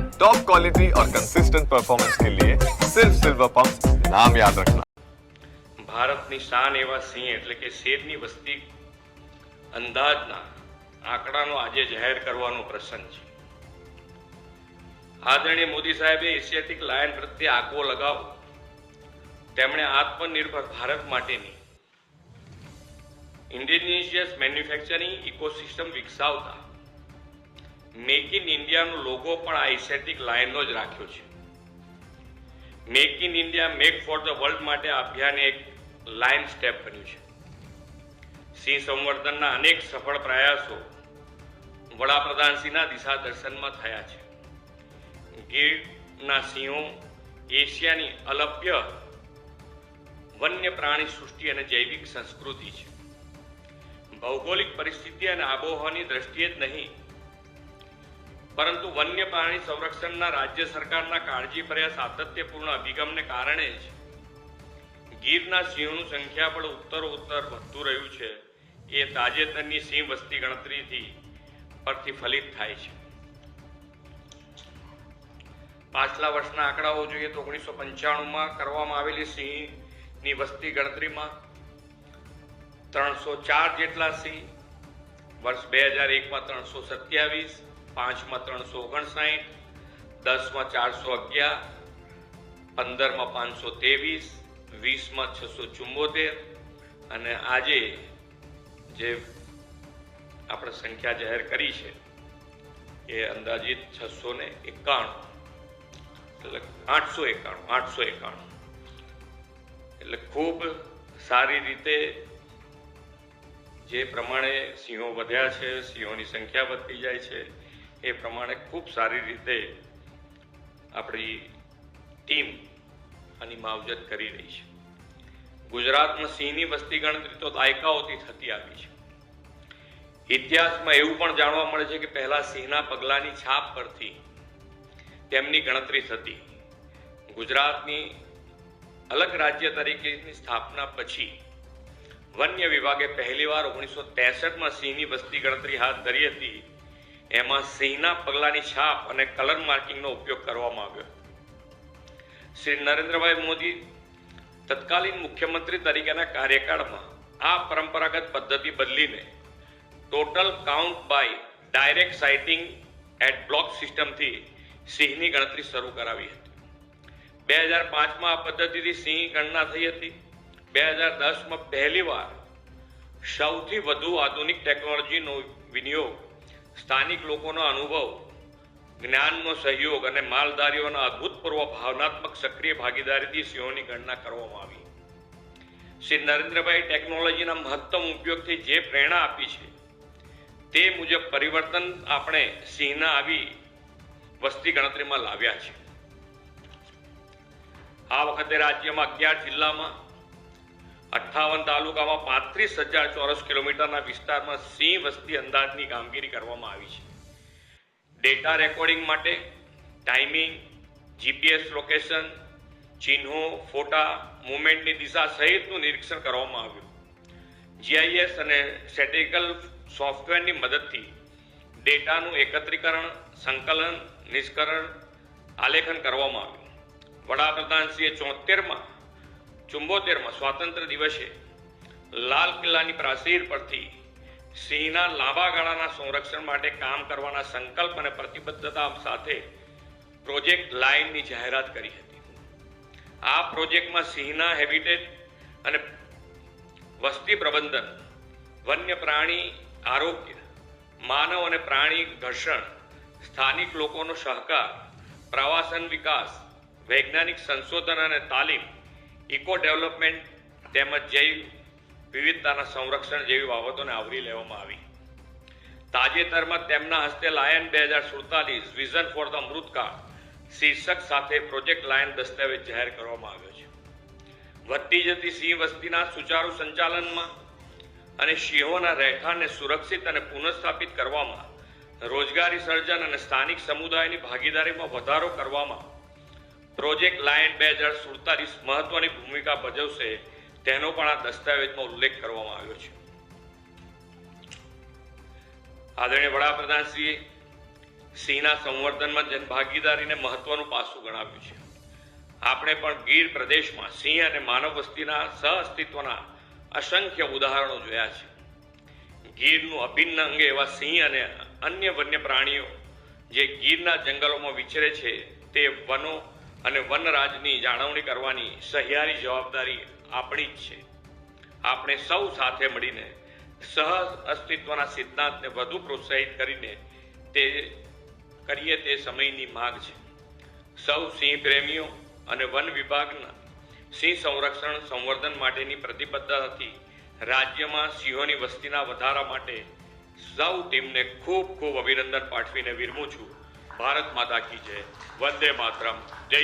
Top quality और consistent performance के लिए सिर्फ सिल्वर पंप नाम याद रखना ભારતની શાન એવા સિંહ એટલે કે શેરની વસ્તી અંદાજના આંકડાનો આજે જાહેર કરવાનો પ્રસંગ છે આદરણીય મોદી સાહેબે એશિયાટિક લાયન પ્રત્યે આગવો લગાવ તેમણે આત્મનિર્ભર ભારત માટેની ઇન્ડિજિનિયસ મેન્યુફેક્ચરિંગ ઇકોસિસ્ટમ વિકસાવતા મેક ઇન ઇન્ડિયાનો લોગો પણ આ એસેટિક લાયનનો જ રાખ્યો છે. Make in India make for the world માટે આ અભિયાન એક લાઇન સ્ટેપ બન્યું છે. સિંહ સંવર્ધનના અનેક સફળ પ્રયાસો વડાપ્રધાનશ્રીના દિશા દર્શનમાં થયા છે. ગીરના સિંહો એશિયાની અલભ્ય વન્ય પ્રાણી સૃષ્ટિ અને જૈવિક સંસ્કૃતિ છે. ભૌગોલિક પરિસ્થિતિ અને આબોહવાની દ્રષ્ટિએ જ નહીં પરંતુ વન્ય પ્રાણી સંરક્ષણના રાજ્ય સરકારના કાળજીભર્યા સાતત્યપૂર્ણ અભિગમને કારણે જ. ગીરના સિંહોનું સંખ્યાબળ ઉત્તરોત્તર વધતું રહ્યું છે. એ તાજેતરની સિંહ વસ્તી ગણતરીથી પ્રતિફલિત થાય છે. પાછલા વર્ષના આંકડાઓ જોઈએ તો ઓગણીસો પંચાણુંમાં કરવામાં આવેલી સિંહની વસ્તી ગણતરીમાં ત્રણસો ચાર જેટલા સિંહ. વર્ષ બે હજાર એકમાં ત્રણસો સત્યાવીસ. પાંચમાં ત્રણસો ઓગણસાઠ, દસમાં ચારસો અગિયાર, પંદરમાં પાંચસો ત્રેવીસ, વીસમાં છસો ચુમ્મોતેર અને આજે જે આપણે સંખ્યા જાહેર કરી છે એ અંદાજિત છસો ને એકાણું, એટલે આઠસો એકાણું આઠસો એકાણું. એટલે ખૂબ સારી રીતે જે પ્રમાણે સિંહો વધ્યા છે, સિંહોની સંખ્યા વધતી જાય છે એ પ્રમાણે ખૂબ સારી રીતે આપણી ટીમ આની માવજત કરી રહી છે. ગુજરાતમાં સિંહની વસ્તી ગણતરી તો દાયકાઓથી થતી આવી છે. ઇતિહાસમાં એવું પણ જાણવા મળે છે કે પહેલા સિંહના પગલાની છાપ પરથી તેમની ગણતરી થતી. ગુજરાતની અલગ રાજ્ય તરીકેની સ્થાપના પછી વન્ય વિભાગે પહેલીવાર ઓગણીસો ત્રેસઠમાં સિંહની વસ્તી ગણતરી હાથ ધરી હતી. એમાં સિંહના પગલાની છાપ અને કલર માર્કિંગનો ઉપયોગ કરવામાં આવ્યો. શ્રી નરેન્દ્રભાઈ મોદી તત્કાલીન મુખ્યમંત્રી તરીકેના કાર્યકાળમાં આ પરંપરાગત પદ્ધતિ બદલીને total count by direct sighting at block સિસ્ટમથી સિંહની ગણતરી શરૂ કરાવી હતી. બે હજાર પાંચમાં આ પદ્ધતિથી સિંહ ગણના થઈ હતી. બે હજાર દસમાં પહેલીવાર સૌથી વધુ આધુનિક ટેકનોલોજીનો વિનિયોગ સ્થાનિક લોકોનો અનુભવ, જ્ઞાનનો સહયોગ અને માલધારીઓના અભૂતપૂર્વ ભાવનાત્મક સક્રિય ભાગીદારીથી સિંહોની ગણના કરવામાં આવી. શ્રી નરેન્દ્રભાઈ ટેકનોલોજીના મહત્તમ ઉપયોગથી જે પ્રેરણા આપી છે, તે મુજબ પરિવર્તન આપણે સિંહના આવી વસ્તી ગણતરીમાં લાવ્યા છે. આ વખતે રાજ્યમાં અગિયાર જિલ્લામાં અઠ્ઠાવન તાલુકામાં પાંત્રીસ હજાર ચોરસ કિલોમીટરના વિસ્તારમાં સિંહ વસ્તી અંદાજની કામગીરી કરવામાં આવી છે. ડેટા રેકોર્ડિંગ માટે ટાઈમિંગ જીપીએસ લોકેશન ચિહ્નો, ફોટા મુવમેન્ટની દિશા સહિતનું નિરીક્ષણ કરવામાં આવ્યું. જીઆઈએસ અને સ્ટેટિકલ સોફ્ટવેરની મદદથી ડેટાનું એકત્રીકરણ, સંકલન, નિષ્કરણ, આલેખન કરવામાં આવ્યું. વડાપ્રધાનશ્રીએ ચોતેરમાં ચુંબોતેરમાં સ્વાતંત્ર્ય દિવસે લાલ કિલ્લાની પ્રાચીર પરથી સિંહના લાંબા ગાળાના સંરક્ષણ માટે કામ કરવાના સંકલ્પ અને પ્રતિબદ્ધતા સાથે પ્રોજેક્ટ લાઇનની જાહેરાત કરી હતી. આ પ્રોજેક્ટમાં સિંહના હેબિટેટ અને વસ્તી પ્રબંધન, વન્ય પ્રાણી આરોગ્ય, માનવ અને પ્રાણી ઘર્ષણ, સ્થાનિક લોકોનો સહકાર, પ્રવાસન વિકાસ, વૈજ્ઞાનિક સંશોધન અને તાલીમ ઇકો ડેવલપમેન્ટ તેમજ જૈવ વિવિધતાના સંરક્ષણ જેવી બાબતોને આવરી લેવામાં આવી. તાજેતરમાં તેમના હસ્તે લાયન બે હજાર સુડતાલીસ વિઝન ફોર ધ અમૃતકાળ શીર્ષક સાથે પ્રોજેક્ટ લાયન દસ્તાવેજ જાહેર કરવામાં આવ્યો છે. વધતી જતી સિંહ વસ્તીના સુચારુ સંચાલનમાં અને સિંહોના રહેઠાણને સુરક્ષિત અને પુનઃસ્થાપિત કરવામાં, રોજગારી સર્જન અને સ્થાનિક સમુદાયની ભાગીદારીમાં વધારો કરવામાં પ્રોજેક્ટ લાયન બે હજાર સુડતાલીસ મહત્વની ભૂમિકા ભજવશે તેનો પણ આ દસ્તાવેજમાં ઉલ્લેખ કરવામાં આવ્યો છે. આદરણીય વડાપ્રધાનશ્રીએ સિંહના સંવર્ધનમાં જનભાગીદારીને મહત્વનું પાસું ગણાવ્યું છે. આપણે પણ ગીર પ્રદેશમાં સિંહ અને માનવ વસ્તીના સહઅસ્તિત્વના અસંખ્ય ઉદાહરણો જોયા છે. ગીરનું અભિન્ન અંગે એવા સિંહ અને અન્ય વન્ય પ્રાણીઓ જે ગીરના જંગલોમાં વિચરે છે તે વનો અને વનરાજની જાળવણી કરવાની સહિયારી જવાબદારી આપણી જ છે. આપણે સૌ સાથે મળીને સહજ અસ્તિત્વના સિદ્ધાંતને વધુ પ્રોત્સાહિત કરીને તે કરીએ તે સમયની માગ છે. સૌ સિંહ પ્રેમીઓ અને વન વિભાગના સિંહ સંરક્ષણ સંવર્ધન માટેની પ્રતિબદ્ધતાથી રાજ્યમાં સિંહોની વસ્તીના વધારા માટે સૌ ટીમને ખૂબ ખૂબ અભિનંદન પાઠવીને વિરમું છું. ભારત માતા કી જય. વંદે માતરમ. જય